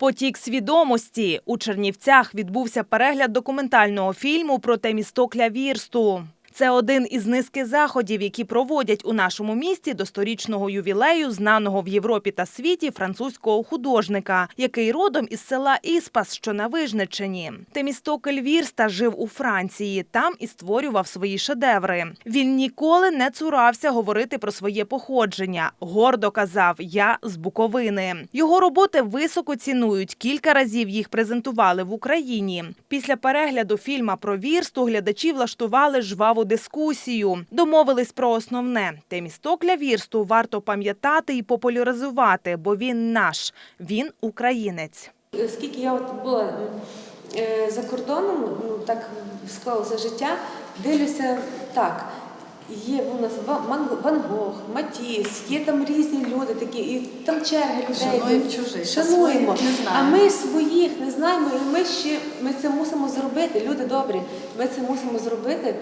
Потік свідомості у Чернівцях відбувся перегляд документального фільму про те місто Вірсту. Це один із низки заходів, які проводять у нашому місті до сторічного ювілею знаного в Європі та світі французького художника, який родом із села Іспас, що на Вижниччині. Темістокль Вірста жив у Франції, там і створював свої шедеври. Він ніколи не цурався говорити про своє походження. Гордо казав: Я з Буковини. Його роботи високо цінують. Кілька разів їх презентували в Україні. Після перегляду фільма про вірсту глядачі влаштували жваву дискусію. Домовились про основне: Темістокля вірсту варто пам'ятати і популяризувати, бо він наш, він українець. Оскільки я от була е, за кордоном, ну так склалося життя, дивлюся так. Є у нас Ва- Ван Гог, Матіс, є там різні люди такі, і там черги людей. Шануємо чужих, Шануємо. не А ми своїх не знаємо, і ми ще ми це мусимо зробити. Люди добрі, ми це мусимо зробити.